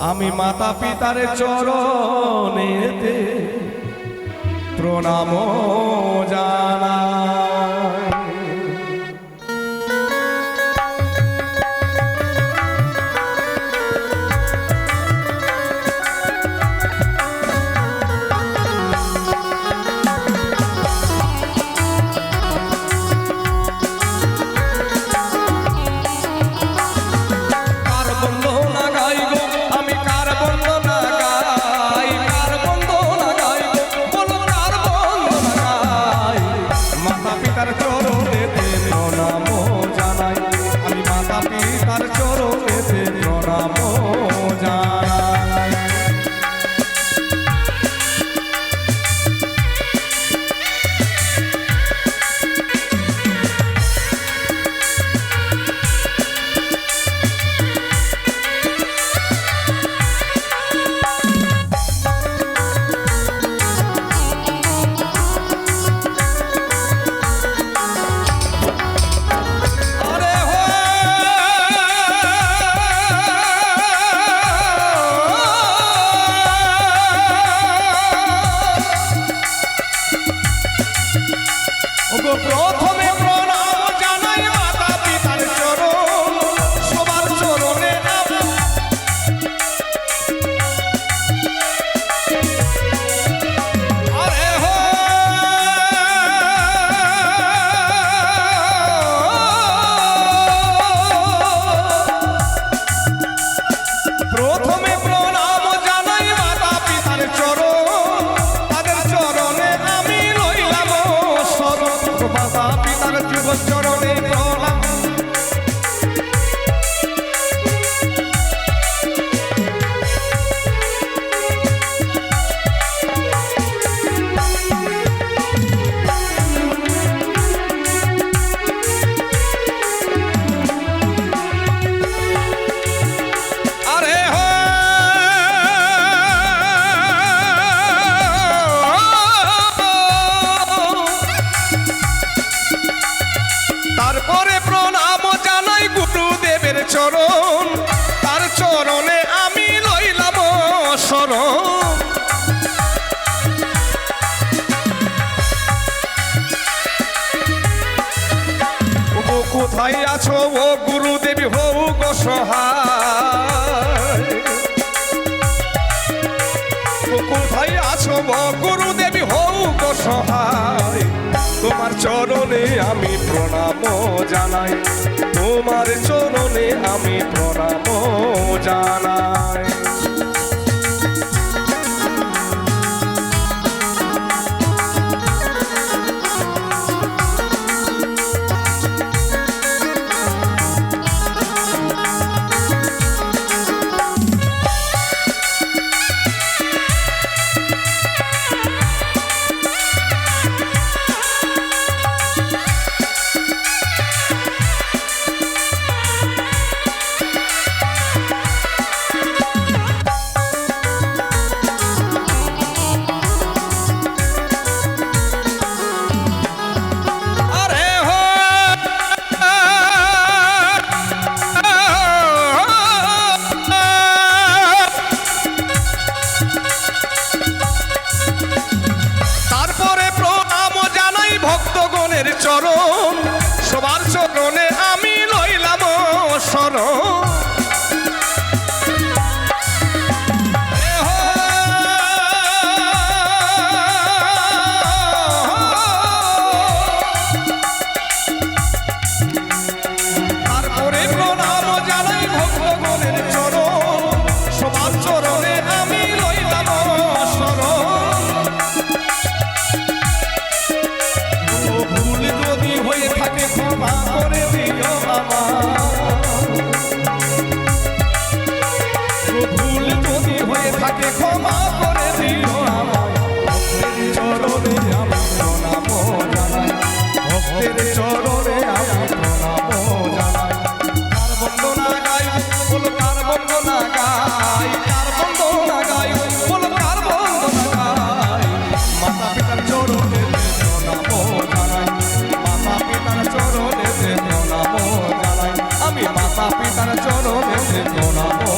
আমি মাতা পিতার চরণেতে প্রণাম জানা চরণে প্রণাম জানাই গুরুদেবের চরণ। তার চরণে আমি লইলাম শরণ। কোথায় আছো ও গুরুদেবী হৌ গো সহায়। কোথায় আছো গো গুরুদেবী হৌ গো তোমার চরণে আমি প্রণাম জানাই। তোমার চরণে আমি প্রণাম জানাই। মাতা পিতার চরণে প্রণাম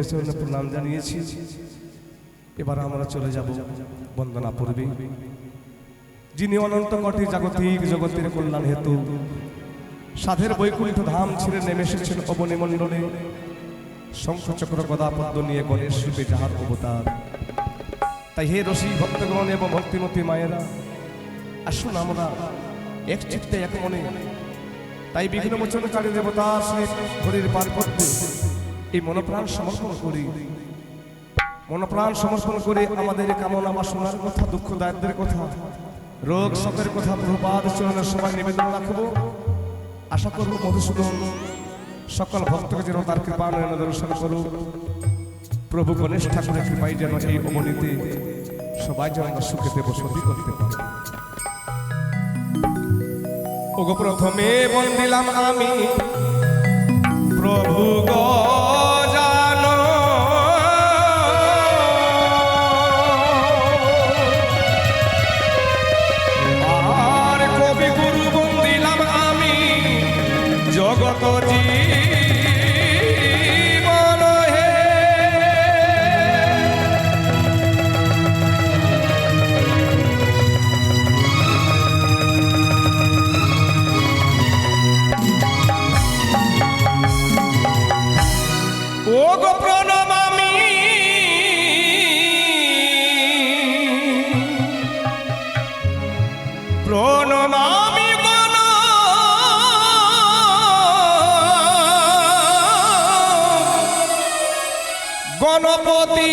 ভক্তের প্রণাম জানিয়েছি। এবার আমরা চলে যাব বন্দনা পূর্বে যিনি অনন্ত কটি জাগতিক জগতের কল্যাণ হেতু, সাধের বৈকুণ্ঠ ধাম ছেড়ে নেমে এসেছেন অবনী মণ্ডলে। শঙ্খচক্র গদাপদ্ম নিয়ে গণেশ রূপে যাহার অবতার। তাই হে রসি ভক্তগণ এবং ভক্তিমতী মায়েরা, আসুন আমরা এক চিত্তে এক মনে। তাই বিঘ্ন মোচনকারী দেবতা শ্রী হরির পার করতে এই মনপ্রাণ সমর্পণ করি। মনপ্রাণ সমর্পণ করে আমাদের কামনা বাসনার কথা, দুঃখ দারিদ্রের কথা। রোগ শোকের কথা প্রভাদ চরণের সবাই নিবেদন রাখব। আশা করব মধুসূদন সকল ভক্তকে যেন তার কৃপা নয়ন দর্শন করুক। প্রভু গণেশ ঠাকুরের কৃপাই যেন এই অবনীতে সবাই যেন আমরা সুখেতে বসতি করতে পারে। প্রথমে বন্দিলাম আমি, প্রভু গজান গণপতি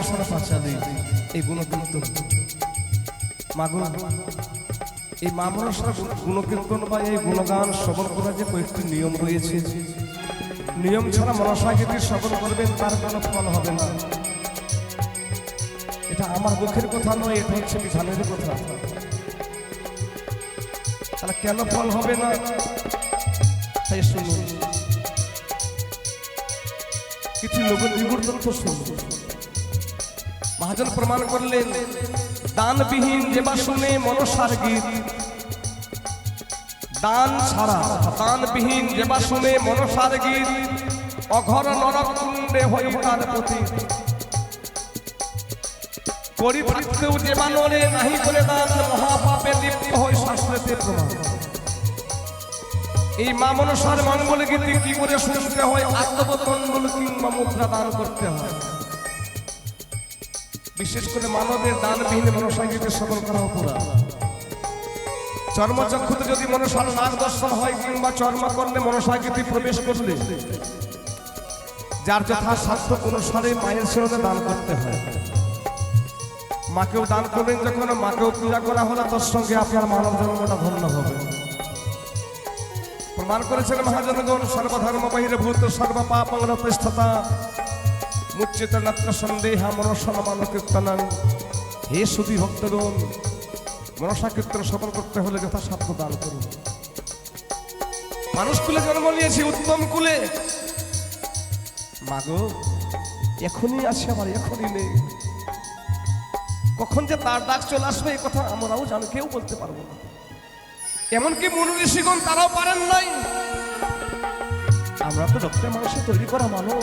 মা মনসার পাঁচালি, এই গুণকীর্তন। মাগো এই মা মনসার গুণকীর্তন বা এই গুণগান শ্রবণ করার যে কয়েকটি নিয়ম রয়েছে। নিয়ম ছাড়া মনসা যদি শ্রবণ করবেন, তার কোনো ফল হবে না। এটা আমার মুখের কথা নয়, এটা হচ্ছে বিধানের কথা। তাহলে কেন ফল হবে না? তাই শুনুন। কিছু লোকের নিগুড় তথ্য শুনুন মহাজন প্রমাণ করলেন, দানবিহীন যে বা শুনে মনসার গীত। দান ছাড়া দানবিহীন যে বা শুনে মনসার গীত, অঘর নরকুণ্ডে হয়ে তার প্রতি করি থাকতেও যে মানরে নাহি করে দান, মহাপাপে লিপ্ত হয় শাস্ত্রেতে প্রমাণ। এই মা মনসার মঙ্গল গীতি কি করে শুনতে হয়? আত্মবোধমঙ্গল কিংবা মুদ্রা দান করতে হয়। বিশেষ করে মানবের দানবিহীন মনসাঙ্গীকে শ্রবণ করা অপরাধ। চর্মচক্ষুতে যদি মনসার নাগ দর্শন হয়, কিংবা চর্ম করলে মনসাঙ্গীতি প্রবেশ করলে, যার যথা স্বাস্থ্য অনুসারে মায়ের শিরনে দান করতে হয়। মাকেও দান করবেন যখন, মাকেও পূজা করা হলো, তার সঙ্গে আপনার মানব জন্মটা ধন্য হবে। প্রমাণ করেছেন মহাজনগণ সর্বধর্ম বাহিরে ভূত সর্ব পাপ মুচ্চিত নাত্র সন্দেহা কীর্তনাং। হে ভক্তগণ, মনসা কীর্তন সফল করতে হলে যথাসাধ্য দান করুন। মানুষ কুলে জন্ম নিয়েছি উত্তম কুলে। মাগো, এখনই আছে আবার এখনই নেই। কখন যে তার ডাক চলে আসবে এই কথা আমরাও জানি, কেউ বলতে পারব না। এমনকি মনু ঋষিগণ তারাও পারেন নাই। আমরা তো রক্তের মাংস তৈরি করা মানুষ।